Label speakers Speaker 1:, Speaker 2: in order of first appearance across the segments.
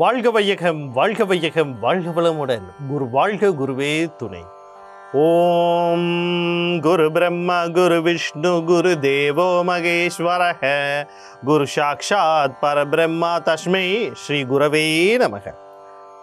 Speaker 1: வாழ்க வையகம் வாழ்க வையகம் வாழ்க வளமுடன். குரு வாழ்க குருவே துணை. ஓம் குரு பிரம்மா குரு விஷ்ணு குரு தேவோ மகேஸ்வரக குரு சாக்ஷாத் பரபிரம்மா தஸ்மை ஸ்ரீ குரவே நமக.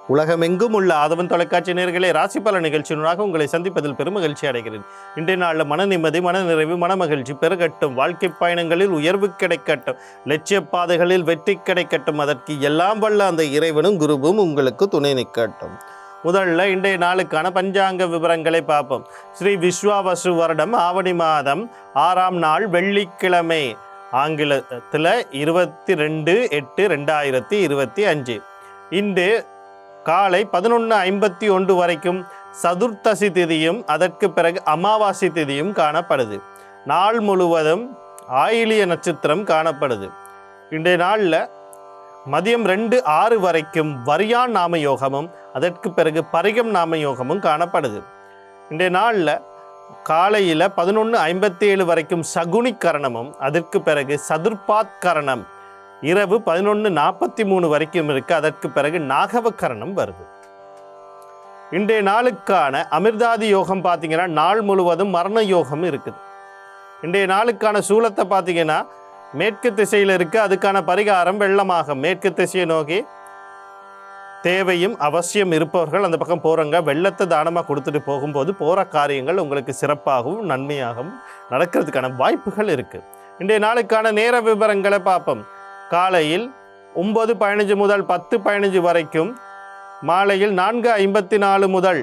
Speaker 1: உலகமெங்கும் உள்ள ஆதவன் தொலைக்காட்சி நேர்களை ராசி பல நிகழ்ச்சியினராக உங்களை சந்திப்பதில் பெருமகிழ்ச்சி அடைகிறேன். இன்றைய நாளில் மன நிம்மதி மன நிறைவு மன மகிழ்ச்சி பெருகட்டும். வாழ்க்கை பயணங்களில் உயர்வு கிடைக்கட்டும். லட்சிய பாதைகளில் வெற்றி கிடைக்கட்டும். அதற்கு எல்லாம் வல்ல அந்த இறைவனும் குருவும் உங்களுக்கு துணை நிற்கட்டும். முதல்ல இன்றைய நாளுக்கான பஞ்சாங்க விவரங்களை பார்ப்போம். ஸ்ரீ விஸ்வாவசு வருடம் ஆவணி மாதம் ஆறாம் நாள் வெள்ளிக்கிழமை ஆங்கிலத்தில் இருபத்தி ரெண்டு எட்டு ரெண்டாயிரத்தி இருபத்தி அஞ்சு. இன்று காலை பதினொன்று ஐம்பத்தி ஒன்று வரைக்கும் சதுர்த்தசி திதியும் அதற்கு பிறகு அமாவாசை திதியும் காணப்படுது. நாள் முழுவதும் ஆயிலிய நட்சத்திரம் காணப்படுது. இன்றைய நாளில் மதியம் ரெண்டு ஆறு வரைக்கும் வரியான் நாம யோகமும் அதற்கு பிறகு பரிகம் நாம யோகமும் காணப்படுது. இன்றைய நாளில் காலையில் பதினொன்று ஐம்பத்தி ஏழு வரைக்கும் சகுனி கரணமும் அதற்கு பிறகு சதுர்பாத் கரணம் இரவு பதினொன்று நாற்பத்தி மூணு வரைக்கும் இருக்கு. அதற்கு பிறகு நாகவக்கரணம் வருது. இன்றைய நாளுக்கான அமிர்தாதி யோகம் பார்த்தீங்கன்னா நாள் முழுவதும் மரண யோகம் இருக்குது. இன்றைய நாளுக்கான சூலத்தை பார்த்தீங்கன்னா மேற்கு திசையில் இருக்கு. அதுக்கான பரிகாரம் வெள்ளமாகும். மேற்கு திசையை நோக்கி தேவையும் அவசியம் இருப்பவர்கள் அந்த பக்கம் போகிறவங்க வெள்ளத்தை தானமாக கொடுத்துட்டு போகும்போது போகிற காரியங்கள் உங்களுக்கு சிறப்பாகவும் நன்மையாகவும் நடக்கிறதுக்கான வாய்ப்புகள் இருக்குது இன்றைய நாளுக்கான நேர விவரங்களை பார்ப்போம். காலையில் ஒம்பது பதினஞ்சு முதல் பத்து பதினஞ்சு வரைக்கும் மாலையில் நான்கு ஐம்பத்தி நாலு முதல்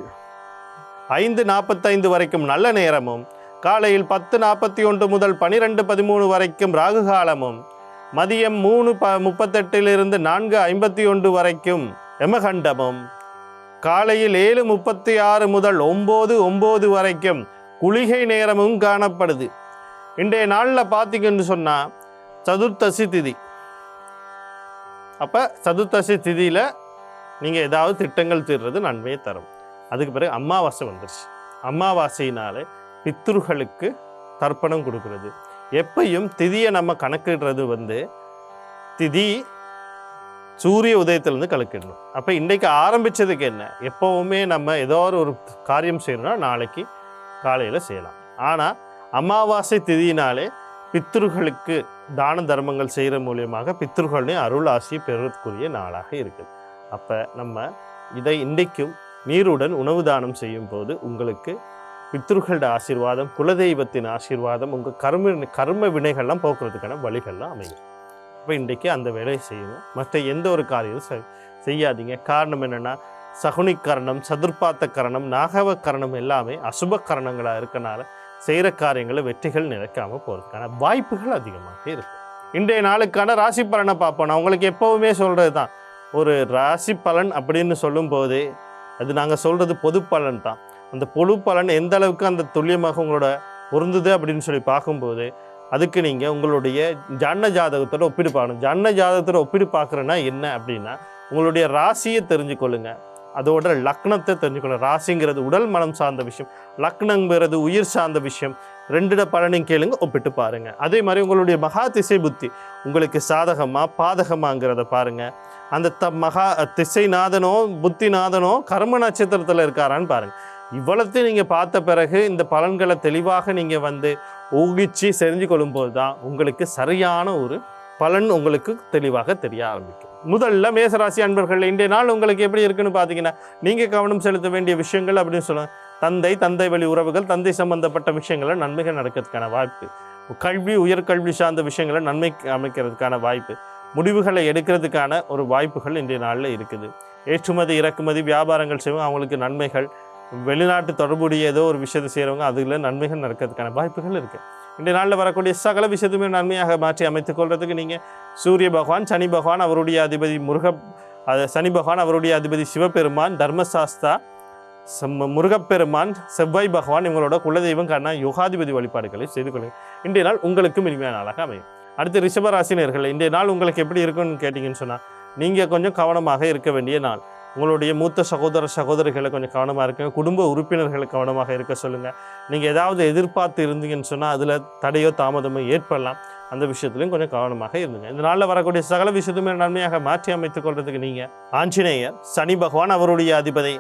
Speaker 1: ஐந்து நாற்பத்தைந்து வரைக்கும் நல்ல நேரமும் காலையில் பத்து நாற்பத்தி ஒன்று முதல் பனிரெண்டு பதிமூணு வரைக்கும் ராகு காலமும் மதியம் மூணு ப முப்பத்தெட்டிலிருந்து நான்கு ஐம்பத்தி ஒன்று வரைக்கும் எமகண்டமும் காலையில் ஏழு முப்பத்தி ஆறு முதல் ஒம்பது ஒம்பது வரைக்கும் குளிகை நேரமும் காணப்படுது. இன்றைய நாளில் பார்த்தீங்கன்னு சொன்னால் சதுர்த்தசி திதி. அப்போ சதுர்த்தசி திதியில் நீங்கள் ஏதாவது திட்டங்கள் தீர்றது நன்மையை தரும். அதுக்கு பிறகு அமாவாசை வந்துருச்சு. அமாவாசையினாலே பித்ருகளுக்கு தர்ப்பணம் கொடுக்கறது. எப்பையும் திதியை நம்ம கணக்கிடுறது வந்து திதி சூரிய உதயத்திலேருந்து கலக்கிடணும் அப்போ இன்றைக்கு ஆரம்பித்ததுக்கு என்ன? எப்போவுமே நம்ம ஏதோ ஒரு காரியம் செய்யணும்னா நாளைக்கு காலையில் செய்யலாம். ஆனால் அமாவாசை திதியினாலே பித்ருகளுக்கு தான தர்மங்கள் செய்கிற மூலியமாக பித்ருகளின் அருள் ஆசியை பெறக்கூடிய நாளாக இருக்குது. அப்போ நம்ம இதை இன்றைக்கும் நீருடன் உணவு தானம் செய்யும் போது உங்களுக்கு பித்ருகளோட ஆசீர்வாதம் குலதெய்வத்தின் ஆசீர்வாதம் உங்கள் கர்ம கர்ம வினைகள்லாம் போக்குறதுக்கான வழிகள்லாம் அமையும். அப்போ இன்றைக்கி அந்த வேலையை செய்யணும். மற்ற எந்த ஒரு காரியமும் செய்யாதீங்க. காரணம் என்னென்னா சகுனி கரணம் சதுர்பாத்த கரணம் நாகவ கரணம் எல்லாமே அசுப கரணங்களாக இருக்கனால செய்கிற காரியங்களில் வெற்றிகள் நிலைக்காம போகிறதுக்கான வாய்ப்புகள் அதிகமாக இருக்குது இன்றைய நாளுக்கான ராசி பலனை பார்ப்போம். நான் உங்களுக்கு எப்போவுமே சொல்கிறது தான். ஒரு ராசி பலன் அப்படின்னு சொல்லும்போது அது நாங்கள் சொல்கிறது பொது பலன் தான். அந்த பொது பலன் எந்த அளவுக்கு அந்த துல்லியமாக உங்களோட பொருந்துது அப்படின்னு சொல்லி பார்க்கும்போது அதுக்கு நீங்கள் உங்களுடைய ஜன்ன ஜாதகத்தோட ஒப்பிடு பார்க்கணும். ஜன்ன ஜாதகத்தோட ஒப்பிடு பார்க்குறேன்னா என்ன அப்படின்னா உங்களுடைய ராசியை தெரிஞ்சுக்கொள்ளுங்க. அதோட லக்னத்தை தெரிஞ்சுக்கணும். ராசிங்கிறது உடல் மனம் சார்ந்த விஷயம் லக்னங்கிறது உயிர் சார்ந்த விஷயம். ரெண்டிட பலனையும் கேளுங்க ஒப்பிட்டு பாருங்க. அதே மாதிரி உங்களுடைய மகா திசை புத்தி உங்களுக்கு சாதகமா பாதகமாங்கிறத பாருங்க. அந்த த மகா திசைநாதனோ புத்திநாதனோ கர்ம நட்சத்திரத்தில் இருக்காரான்னு பாருங்கள் இவ்வளத்தையும் நீங்கள் பார்த்த பிறகு இந்த பலன்களை தெளிவாக நீங்கள் வந்து ஊகிச்சு செஞ்சு கொள்ளும்போது தான் உங்களுக்கு சரியான ஒரு பலன் உங்களுக்கு தெளிவாக தெரிய ஆரம்பிக்கும். முதல்ல மேசராசி அன்பர்கள் இன்றைய நாள் உங்களுக்கு எப்படி இருக்குன்னு பார்த்தீங்கன்னா நீங்கள் கவனம் செலுத்த வேண்டிய விஷயங்கள் அப்படின்னு சொல்லுவாங்க. தந்தை தந்தை வழி உறவுகள் தந்தை சம்பந்தப்பட்ட விஷயங்களை நன்மைகள் நடக்கிறதுக்கான வாய்ப்பு. கல்வி உயர்கல்வி சார்ந்த விஷயங்களை நன்மை அமைக்கிறதுக்கான வாய்ப்பு. முடிவுகளை எடுக்கிறதுக்கான ஒரு வாய்ப்புகள் இன்றைய நாளில் இருக்குது. ஏற்றுமதி இறக்குமதி வியாபாரங்கள் செய்வாங்க அவங்களுக்கு நன்மைகள். வெளிநாட்டு தொடர்புடைய ஏதோ ஒரு விஷயத்தை செய்கிறவங்க அதில் நன்மைகள் நடக்கிறதுக்கான வாய்ப்புகள் இருக்குது இன்றைய நாளில் வரக்கூடிய சகல விஷயத்துமே நன்மையாக மாற்றி அமைத்துக் கொள்றதுக்கு நீங்கள் சூரிய பகவான் சனி பகவான் அவருடைய அதிபதி முருக அது சனி பகவான் அவருடைய அதிபதி சிவபெருமான் தர்மசாஸ்தா முருகப்பெருமான் செவ்வாய் பகவான் இவங்களோட குலதெய்வம் காரண யோகாதிபதி வழிபாடுகளை செய்து கொள்ளுங்கள் இன்றைய நாள் உங்களுக்கு இனிமையான நாளாக அமையும். அடுத்து ரிஷபராசினியர்கள் இன்றைய நாள் உங்களுக்கு எப்படி இருக்குன்னு கேட்டிங்கன்னு சொன்னால் நீங்கள் கொஞ்சம் கவனமாக இருக்க வேண்டிய நாள். உங்களுடைய மூத்த சகோதர சகோதரிகளை கொஞ்சம் கவனமாக இருக்குங்க குடும்ப உறுப்பினர்களை கவனமாக இருக்க சொல்லுங்கள் நீங்கள் ஏதாவது எதிர்பார்த்து இருந்தீங்கன்னு சொன்னால் அதில் தடையோ தாமதமோ ஏற்படலாம். அந்த விஷயத்துலையும் கொஞ்சம் கவனமாக இருந்துங்க. இந்த நாளில் வரக்கூடிய சகல விஷயத்துமே நன்மையாக மாற்றி அமைத்துக் கொள்றதுக்கு நீங்கள் ஆஞ்சநேயர் சனி பகவான் அவருடைய அதிபதி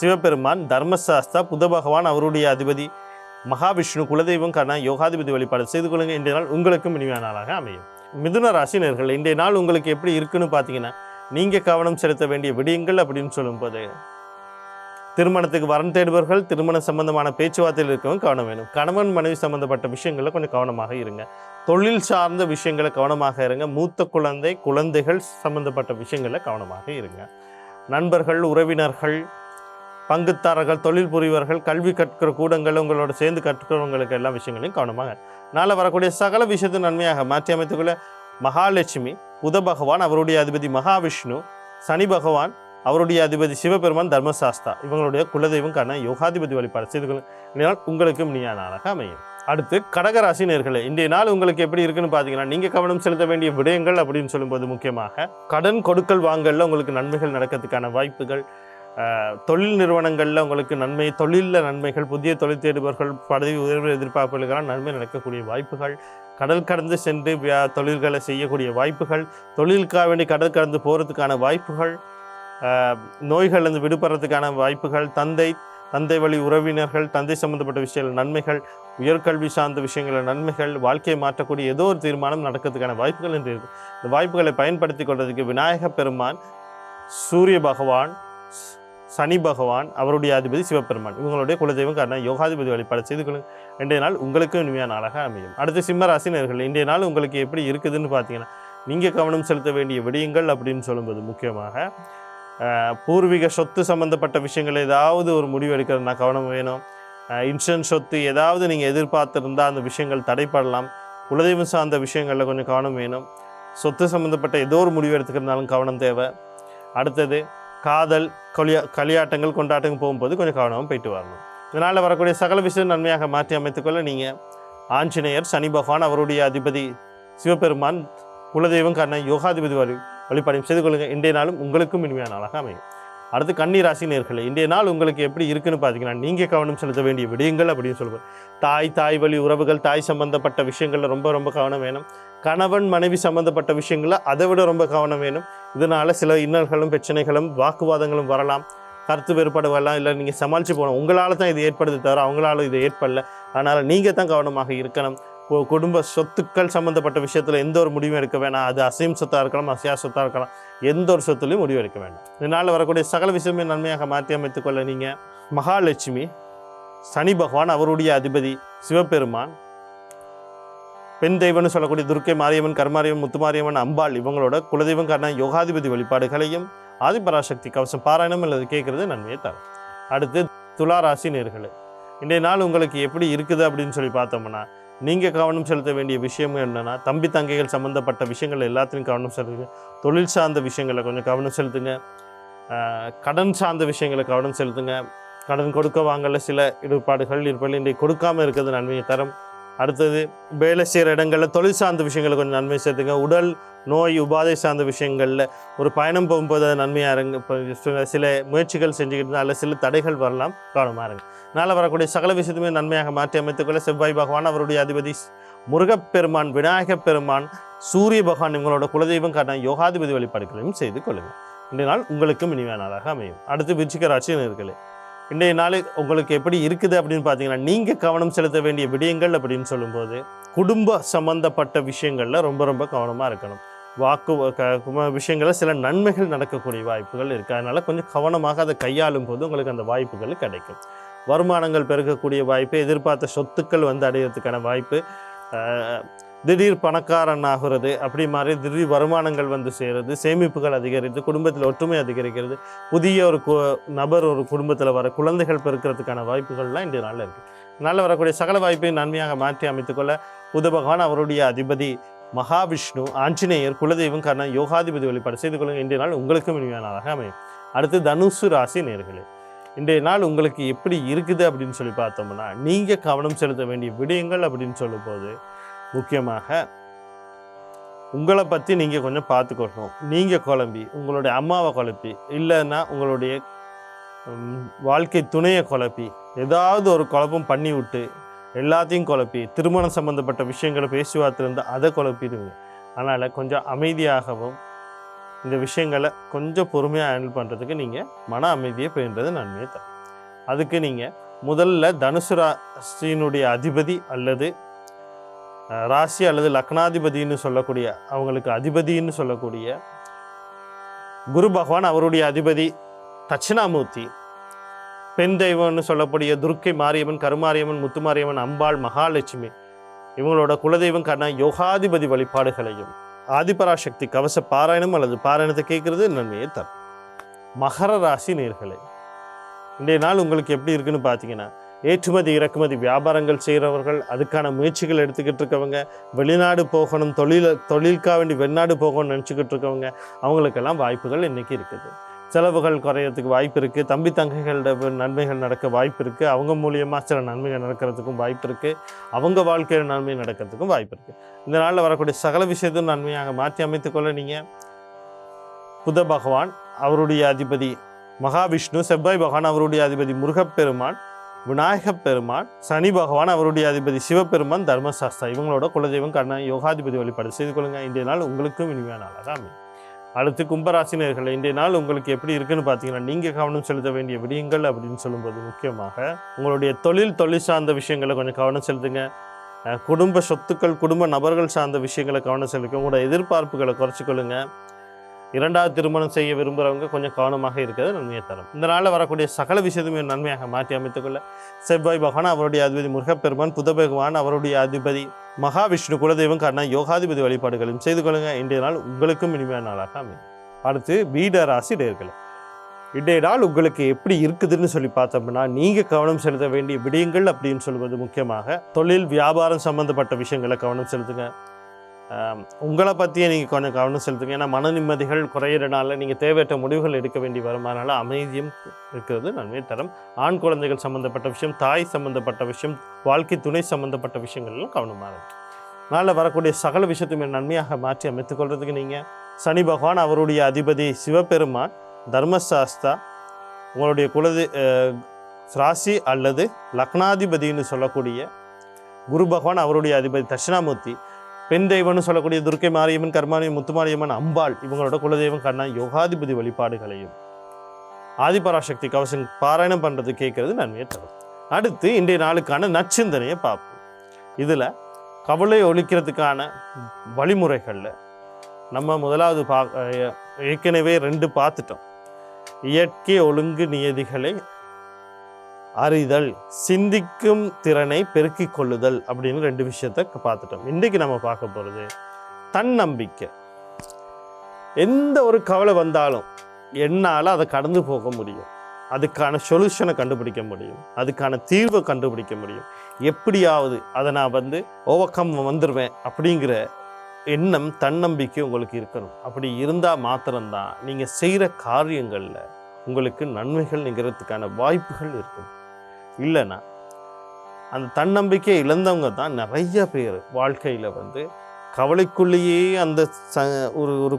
Speaker 1: சிவபெருமான் தர்மசாஸ்தா புத பகவான் அவருடைய அதிபதி மகாவிஷ்ணு குலதெய்வம் காரண யோகாதிபதி வழிபாடு செய்து கொள்ளுங்க. இன்றைய நாள் உங்களுக்கும் இனிமையான நாளாக அமையும். மிதுன ராசி நேர்கள் இன்றைய நாள் உங்களுக்கு எப்படி இருக்குன்னு பார்த்தீங்கன்னா நீங்கள் கவனம் செலுத்த வேண்டிய விடயங்கள் அப்படின்னு சொல்லும்போது திருமணத்துக்கு வரன் தேடுபவர்கள் திருமணம் சம்பந்தமான பேச்சுவார்த்தையில் இருக்கவும் கவனம் வேணும். கணவன் மனைவி சம்பந்தப்பட்ட விஷயங்களில் கொஞ்சம் கவனமாக இருங்க. தொழில் சார்ந்த விஷயங்களை கவனமாக இருங்க. மூத்த குழந்தை குழந்தைகள் சம்பந்தப்பட்ட விஷயங்களில் கவனமாக இருங்க. நண்பர்கள் உறவினர்கள் பங்குத்தாரர்கள் தொழில் புரிவர்கள் கல்வி கற்கிற கூடங்கள் உங்களோட சேர்ந்து கற்றுக்கிறவங்களுக்கு எல்லா விஷயங்களையும் கவனமாக. நாளை வரக்கூடிய சகல விஷயத்தை நன்மையாக மாற்றி அமைத்துக்கொள்ள மகாலட்சுமி புத பகவான் அவருடைய அதிபதி மகாவிஷ்ணு சனி பகவான் அவருடைய அதிபதி சிவபெருமான் தர்மசாஸ்தா இவங்களுடைய குலதெய்வம் காரண யோகாதிபதி வழிபாடு செய்து கொள்ளுங்கள் உங்களுக்கும் நீயானாக அமையும். அடுத்து கடகராசி நேர்களை இன்றைய நாள் உங்களுக்கு எப்படி இருக்குன்னு பார்த்தீங்கன்னா நீங்கள் கவனம் செலுத்த வேண்டிய விடயங்கள் அப்படின்னு சொல்லும்போது முக்கியமாக கடன் கொடுக்கல் வாங்கலில் உங்களுக்கு நன்மைகள் நடக்கிறதுக்கான வாய்ப்புகள் தொழில் நிறுவனங்களில் உங்களுக்கு நன்மை தொழிலில் நன்மைகள் புதிய தொழில் தேடுபவர்கள் பதவி உயர்வு எதிர்பார்ப்புகளுக்கான நன்மை நடக்கக்கூடிய வாய்ப்புகள் கடல் கடந்து சென்று வியா- தொழில்களை செய்யக்கூடிய வாய்ப்புகள் தொழிலுக்காக வேண்டி கடல் கடந்து போகிறதுக்கான வாய்ப்புகள் நோய்கள்லேருந்து விடுபடுறதுக்கான வாய்ப்புகள் தந்தை தந்தை வழி உறவினர்கள் தந்தை சம்பந்தப்பட்ட விஷயங்கள் நன்மைகள் உயர்கல்வி சார்ந்த விஷயங்கள் நன்மைகள் வாழ்க்கையை மாற்றக்கூடிய ஏதோ ஒரு தீர்மானம் நடக்கிறதுக்கான வாய்ப்புகள் என்று இருக்கு. இந்த வாய்ப்புகளை பயன்படுத்தி கொள்வதற்கு விநாயக பெருமான் சூரிய பகவான் சனி பகவான் அவருடைய அதிபதி சிவபெருமான். இவங்களுடைய குலதெய்வம் காரணம் யோகாதிபதி வழிபாடு செய்து கொள்ளுங்க. இன்றைய நாள் உங்களுக்கு இனிமையான நாளாக அமையும். அடுத்து சிம்ம ராசினர்கள் இன்றைய நாள் உங்களுக்கு எப்படி இருக்குதுன்னு பார்த்தீங்கன்னா நீங்கள் கவனம் செலுத்த வேண்டிய விடயங்கள் அப்படின்னு சொல்லும்போது முக்கியமாக பூர்வீக சொத்து சம்மந்தப்பட்ட விஷயங்கள் ஏதாவது ஒரு முடிவு எடுக்கிறதுனா கவனம் வேணும். இன்சூரன்ஸ் சொத்து ஏதாவது நீங்கள் எதிர்பார்த்துருந்தால் அந்த விஷயங்கள் தடைப்படலாம். குலதெய்வம் சார்ந்த விஷயங்களில் கொஞ்சம் கவனம் வேணும். சொத்து சம்மந்தப்பட்ட ஏதோ ஒரு முடிவு எடுத்துக்கிறதுனாலும் கவனம் தேவை. அடுத்தது காதல் கொலியா களியாட்டங்கள் கொண்டாட்டங்கள் போகும்போது கொஞ்சம் கவனமாக போயிட்டு வரணும். இதனால் வரக்கூடிய சகல விஷயம் நன்மையாக மாற்றி அமைத்துக்கொள்ள நீங்கள் ஆஞ்சநேயர் சனி பகவான் அவருடைய அதிபதி சிவபெருமான் குலதெய்வம் காரண யோகாதிபதி வழி வழிபாடையும் செய்து கொள்ளுங்கள் இன்றைய நாளும் உங்களுக்கும் இனிமையான நாளாக அமையும். அடுத்து கன்னி ராசி நேர்களை இன்றைய நாள் உங்களுக்கு எப்படி இருக்குன்னு பார்த்தீங்கன்னா நீங்கள் கவனம் செலுத்த வேண்டிய விடயங்கள் அப்படின்னு சொல்லுவேன் தாய் தாய் வழி உறவுகள் தாய் சம்பந்தப்பட்ட விஷயங்களில் ரொம்ப ரொம்ப கவனம் வேணும். கணவன் மனைவி சம்பந்தப்பட்ட விஷயங்களில் அதை விட ரொம்ப கவனம் வேணும். இதனால் சில இன்னல்களும் பிரச்சனைகளும் வாக்குவாதங்களும் வரலாம். கருத்து வேறுபாடு வரலாம். இல்லை நீங்கள் சமாளித்து போகணும். உங்களால் தான் இது ஏற்படுது தவிர அவங்களால இது ஏற்படல. அதனால் நீங்கள் தான் கவனமாக இருக்கணும். குடும்ப சொத்துக்கள் சம்மந்தப்பட்ட விஷயத்தில் எந்த ஒரு முடிவும் எடுக்க வேணாம். அது அசையும் சொத்தாக இருக்கலாம் அசையா சொத்தாக இருக்கலாம். எந்த ஒரு சொத்துலையும் முடிவு எடுக்க வேண்டாம். இதனால் வரக்கூடிய சகல விஷயமே நன்மையாக மாற்றி அமைத்துக்கொள்ள நீங்கள் மகாலட்சுமி சனி பகவான் அவருடைய அதிபதி சிவபெருமான் பெண் தெய்வம்னு சொல்லக்கூடிய துர்க்கை மாரியம்மன் கர்மாரியம்மன் முத்துமாரியம்மன் அம்பாள் இவங்களோட குலதெய்வம் காரண யோகாதிபதி வழிபாடுகளையும் ஆதிபராசக்தி கவசம் பாராயணம் அல்லது கேட்குறது நன்மையை தரும். அடுத்து துலா ராசி இன்றைய நாள் உங்களுக்கு எப்படி இருக்குது அப்படின்னு சொல்லி பார்த்தோம்னா நீங்கள் கவனம் செலுத்த வேண்டிய விஷயம் என்னென்னா தம்பி தங்கைகள் சம்மந்தப்பட்ட விஷயங்கள் எல்லாத்துலையும் கவனம் செலுத்துங்க. தொழில் சார்ந்த விஷயங்களை கொஞ்சம் கவனம் செலுத்துங்க. கடன் சார்ந்த விஷயங்களை கவனம் செலுத்துங்க. கடன் கொடுக்க வாங்கல சில ஈடுபாடுகள் இருப்பதில் இன்றைக்கு கொடுக்காமல் இருக்கிறது நன்மையை தரும். அடுத்தது வேலை செய்கிற இடங்களில் தொழில் சார்ந்த விஷயங்களை கொஞ்சம் நன்மை சேர்த்துங்க உடல் நோய் உபாதை சார்ந்த விஷயங்களில் ஒரு பயணம் போகும்போது அது நன்மையாக இருங்க. இப்போ சில- சில முயற்சிகள் செஞ்சுக்கிட்டு அதில் சில தடைகள் வரலாம் கவனமாக இருங்க. நாளை வரக்கூடிய சகல விஷயத்துமே நன்மையாக மாற்றி அமைத்துக்கொள்ள செவ்வாய் பகவான் அவருடைய அதிபதி முருகப்பெருமான் விநாயகப் பெருமான் சூரிய பகவான் இவங்களோட குலதெய்வம் காரண யோகாதிபதி வழிபாடுகளையும் செய்து கொள்ளுங்கள் இந்த நாள் உங்களுக்கும் இனிமையான நாளாக அமையும். அடுத்து விருச்சிக ராசி நேர்களே இன்றைய நாள் உங்களுக்கு எப்படி இருக்குது அப்படின்னு பார்த்தீங்கன்னா நீங்கள் கவனம் செலுத்த வேண்டிய விடயங்கள் அப்படின்னு சொல்லும்போது குடும்ப சம்பந்தப்பட்ட விஷயங்களில் ரொம்ப ரொம்ப கவனமாக இருக்கணும். வாக்கு விஷயங்களில் சில நன்மைகள் நடக்கக்கூடிய வாய்ப்புகள் இருக்குது அதனால் கொஞ்சம் கவனமாக அதை கையாளும் போது உங்களுக்கு அந்த வாய்ப்புகள் கிடைக்கும். வருமானங்கள் பெருகக்கூடிய வாய்ப்பு எதிர்பார்த்த சொத்துக்கள் வந்து அடையிறதுக்கான வாய்ப்பு திடீர் பணக்காரன் ஆகுறது அப்படி மாதிரி திடீர் வருமானங்கள் வந்து சேருது சேமிப்புகள் அதிகரித்து குடும்பத்தில் ஒற்றுமை அதிகரிக்கிறது. புதிய ஒரு நபர் ஒரு குடும்பத்தில் வர குழந்தைகள் பெருக்கிறதுக்கான வாய்ப்புகள்லாம் இன்றைய நாளில் இருக்குது நாளில் வரக்கூடிய சகல வாய்ப்பையும் நன்மையாக மாற்றி அமைத்துக்கொள்ள உதபகவான் அவருடைய அதிபதி மகாவிஷ்ணு ஆஞ்சநேயர் குலதெய்வம் காரண யோகாதிபதி வழிபாடு செய்து கொள்ளுங்க இன்றைய நாள் உங்களுக்கும் இனிமையான நாளாக அமையும். அடுத்து தனுசு ராசி நேர்களே இன்றைய நாள் உங்களுக்கு எப்படி இருக்குது அப்படின்னு சொல்லி பார்த்தோம்னா நீங்கள் கவனம் செலுத்த வேண்டிய விடயங்கள் அப்படின்னு சொல்லும்போது முக்கியமாக உங்களை பற்றி நீங்கள் கொஞ்சம் பார்த்துக்கணும். நீங்கள் குழம்பி உங்களுடைய அம்மாவை குழப்பி இல்லைன்னா உங்களுடைய வாழ்க்கை துணையை குழப்பி ஏதாவது ஒரு குழப்பம் பண்ணி விட்டு எல்லாத்தையும் குழப்பி திருமணம் சம்மந்தப்பட்ட விஷயங்களை பேச்சுவார்த்தையிலிருந்து அதை குழப்பிடுங்க. அதனால் கொஞ்சம் அமைதியாகவும் இந்த விஷயங்களை கொஞ்சம் பொறுமையாக ஹேண்டில் பண்ணுறதுக்கு நீங்கள் மன அமைதியை பெயின்றது நன்மையை தரும். அதுக்கு நீங்கள் முதல்ல தனுசு ராசியினுடைய அதிபதி அல்லது ராசி அல்லது லக்னாதிபதின்னு சொல்லக்கூடிய அவங்களுக்கு அதிபதின்னு சொல்லக்கூடிய குரு பகவான் அவருடைய அதிபதி தட்சிணாமூர்த்தி. பெண் தெய்வம்னு சொல்லக்கூடிய துர்க்கை மாரியம்மன் கருமாரியம்மன் முத்துமாரியம்மன் அம்பாள் மகாலட்சுமி இவங்களோட குலதெய்வம் காரண யோகாதிபதி வழிபாடுகளையும் ஆதிபராசக்தி கவச பாராயணம் அல்லது பாராயணத்தை கேட்கறது நன்மையை தரும். மகர ராசி நேர்களை இன்றைய நாள் உங்களுக்கு எப்படி இருக்குன்னு பார்த்தீங்கன்னா ஏற்றுமதி இறக்குமதி வியாபாரங்கள் செய்கிறவர்கள் அதுக்கான முயற்சிகள் எடுத்துக்கிட்டு இருக்கவங்க வெளிநாடு போகணும் தொழில் தொழிலுக்காக வேண்டி வெளிநாடு போகணும்னு நினச்சிக்கிட்டு இருக்கவங்க அவங்களுக்கெல்லாம் வாய்ப்புகள் இன்றைக்கி இருக்குது. செலவுகள் குறையறதுக்கு வாய்ப்பு இருக்குது தம்பி தங்கைகளோட நன்மைகள் நடக்க வாய்ப்பு இருக்குது அவங்க மூலியமாக சில நன்மைகள் நடக்கிறதுக்கும் வாய்ப்பு இருக்குது அவங்க வாழ்க்கையில் நன்மை நடக்கிறதுக்கும் வாய்ப்பு இருக்குது இந்த நாளில் வரக்கூடிய சகல விஷயத்தையும் நன்மையாக மாற்றி அமைத்துக்கொள்ள நீங்கள் புத பகவான் அவருடைய அதிபதி மகாவிஷ்ணு செவ்வாய் பகவான் அவருடைய அதிபதி முருகப்பெருமான் விநாயகப் பெருமான் சனி பகவான் அவருடைய அதிபதி சிவபெருமான் தர்மசாஸ்தா இவங்களோட குலதெய்வம் கண்ண யோகாதிபதி வழிபாடு செய்து கொள்ளுங்க. இன்றைய நாள் உங்களுக்கும் இனிமையான நாளாக அமையும் அடுத்து கும்பராசினியர்கள் இன்றைய நாள் உங்களுக்கு எப்படி இருக்குன்னு பார்த்தீங்கன்னா நீங்கள் கவனம் செலுத்த வேண்டிய விடயங்கள் அப்படின்னு சொல்லும்போது முக்கியமாக உங்களுடைய தொழில் தொழில் சார்ந்த விஷயங்களை கொஞ்சம் கவனம் செலுத்துங்க. குடும்ப சொத்துக்கள் குடும்ப நபர்கள் சார்ந்த விஷயங்களை கவனம் செலுத்துங்க. உங்களோட எதிர்பார்ப்புகளை குறைச்சிக்கொள்ளுங்க. இரண்டாவது திருமணம் செய்ய விரும்புகிறவங்க கொஞ்சம் கவனமாக இருக்கிறது நன்மையை தரும். இந்த நாளில் வரக்கூடிய சகல விஷயத்தையும் நன்மையாக மாற்றி அமைத்துக்கொள்ள செவ்வாய் பகவான் அவருடைய அதிபதி முருகப்பெருமான் புத பகவான் அவருடைய அதிபதி மகாவிஷ்ணு குலதெய்வம் காரணம் யோகாதிபதி வழிபாடுகளையும் செய்து கொள்ளுங்க. இன்றைய நாள் உங்களுக்கும் இனிமையான நாளாக அமையும். அடுத்து வீட ராசி நேர்கள் இன்றைய நாள் உங்களுக்கு எப்படி இருக்குதுன்னு சொல்லி பார்த்தோம்னா நீங்கள் கவனம் செலுத்த வேண்டிய விடயங்கள் அப்படின்னு சொல்வது முக்கியமாக தொழில் வியாபாரம் சம்மந்தப்பட்ட விஷயங்களை கவனம் செலுத்துங்க. உங்களை பற்றியே நீங்கள் கொஞ்சம் கவனம் செலுத்துங்க. ஏன்னா மன நிம்மதிகள் குறையிறனால நீங்கள் தேவையற்ற முடிவுகள் எடுக்க வேண்டி வரும். அதனால் அமைதியும் இருக்கிறது நன்மை தரம். ஆண் குழந்தைகள் சம்மந்தப்பட்ட விஷயம் தாய் சம்மந்தப்பட்ட விஷயம் வாழ்க்கை துணை சம்மந்தப்பட்ட விஷயங்கள்லாம் கவனமாக இருக்கு நாளில் வரக்கூடிய சகல விஷயத்தையுமே நன்மையாக மாற்றி அமைத்துக்கொள்றதுக்கு நீங்கள் சனி பகவான் அவருடைய அதிபதி சிவபெருமான் தர்மசாஸ்தா உங்களுடைய குலதி அஹ், ராசி அல்லது லக்னாதிபதின்னு சொல்லக்கூடிய குரு பகவான் அவருடைய அதிபதி தட்சிணாமூர்த்தி பெண் தெய்வம்னு சொல்லக்கூடிய துர்க்கை மாரியம்மன் கர்மானியம் முத்துமாரியம்மன் அம்பாள் இவங்களோட குலதெய்வம் கண்ணா யோகாதிபதி வழிபாடுகளையும் ஆதிபராசக்தி கவசம் பாராயணம் பண்ணுறது கேட்கறது நன்மையை தரும். அடுத்து இன்றைய நாளுக்கான நச்சிந்தனையை பார்ப்போம். இதில் கவலை ஒழிக்கிறதுக்கான வழிமுறைகளில் நம்ம முதலாவது பா ஏற்கனவே ரெண்டு பார்த்துட்டோம். இயற்கை ஒழுங்கு நியதிகளை அறிதல் சிந்திக்கும் திறனை பெருக்கிக் கொள்ளுதல் அப்படின்னு ரெண்டு விஷயத்த பார்த்துட்டோம். இன்றைக்கு நம்ம பார்க்க போகிறது தன்னம்பிக்கை. எந்த ஒரு கவலை வந்தாலும் என்னால் அதை கடந்து போக முடியும். அதுக்கான சொல்யூஷனை கண்டுபிடிக்க முடியும். அதுக்கான தீர்வை கண்டுபிடிக்க முடியும். எப்படியாவது அதை நான் வந்து ஓவர் கம் வந்துடுவேன் அப்படிங்கிற எண்ணம் தன்னம்பிக்கை உங்களுக்கு இருக்கணும். அப்படி இருந்தால் மாத்திரம்தான். நீங்கள் செய்கிற காரியங்களில் உங்களுக்கு நன்மைகள் நிகழத்துக்கான வாய்ப்புகள் இருக்கும். இல்லைன்னா அந்த தன்னம்பிக்கை இழந்தவங்க தான் நிறைய பேர் வாழ்க்கையில் வந்து கவலைக்குள்ளேயே அந்த ச ஒரு ஒரு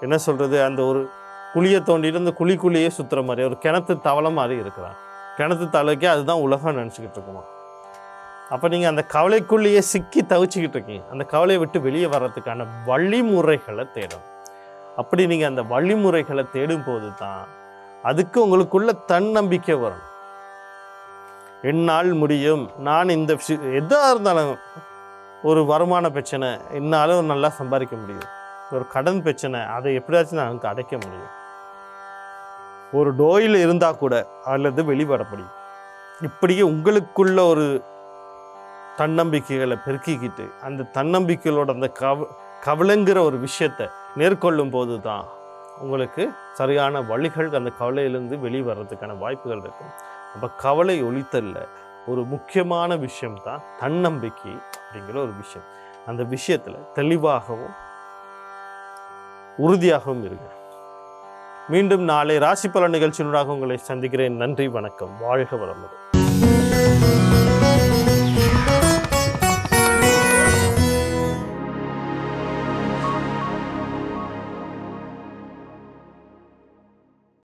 Speaker 1: என்ன சொல்கிறது அந்த ஒரு குழியை தோண்டிட்டு அந்த குழிக்குள்ளேயே சுற்றுற மாதிரி ஒரு கிணத்து தவளை மாதிரி இருக்கிறான் கிணத்து தவளைக்கே அதுதான் உலகம் நினச்சிக்கிட்டு இருக்குமா? அப்போ நீங்கள் அந்த கவலைக்குள்ளேயே சிக்கி தவிச்சிக்கிட்டு இருக்கீங்க. அந்த கவலையை விட்டு வெளியே வர்றதுக்கான வழிமுறைகளை தேடணும். அப்படி நீங்கள் அந்த வழிமுறைகளை தேடும் போது தான் அதுக்கு உங்களுக்குள்ள தன்னம்பிக்கை வரும் என்னால் முடியும். நான் இந்த விஷயம் எதாக இருந்தாலும் ஒரு வருமான பிரச்சனை என்னாலும் நல்லா சம்பாதிக்க முடியும். ஒரு கடன் பிரச்சனை அதை எப்படியாச்சும் நான் அடைக்க முடியும். ஒரு நோயில் இருந்தால் கூட அல்லது வெளிவர முடியும். இப்படியே உங்களுக்குள்ள ஒரு தன்னம்பிக்கைகளை பெருக்கிக்கிட்டு அந்த தன்னம்பிக்கைகளோட அந்த கவ கவலைங்கிற ஒரு விஷயத்தை மேற்கொள்ளும் போது தான் உங்களுக்கு சரியான வழிகள் அந்த கவலையிலிருந்து வெளிவரதுக்கான வர்றதுக்கான வாய்ப்புகள் இருக்கும். அப்போ கவலை ஒழித்தல்ல. ஒரு முக்கியமான விஷயம் தான் தன்னம்பிக்கை அப்படிங்கிற ஒரு விஷயம். அந்த விஷயத்தில் தெளிவாகவும் உறுதியாகவும் இருங்க. மீண்டும் நாளை ராசி பலன் நிகழ்ச்சியினூடாக உங்களை சந்திக்கிறேன். நன்றி வணக்கம். வாழ்க வளமுடன்.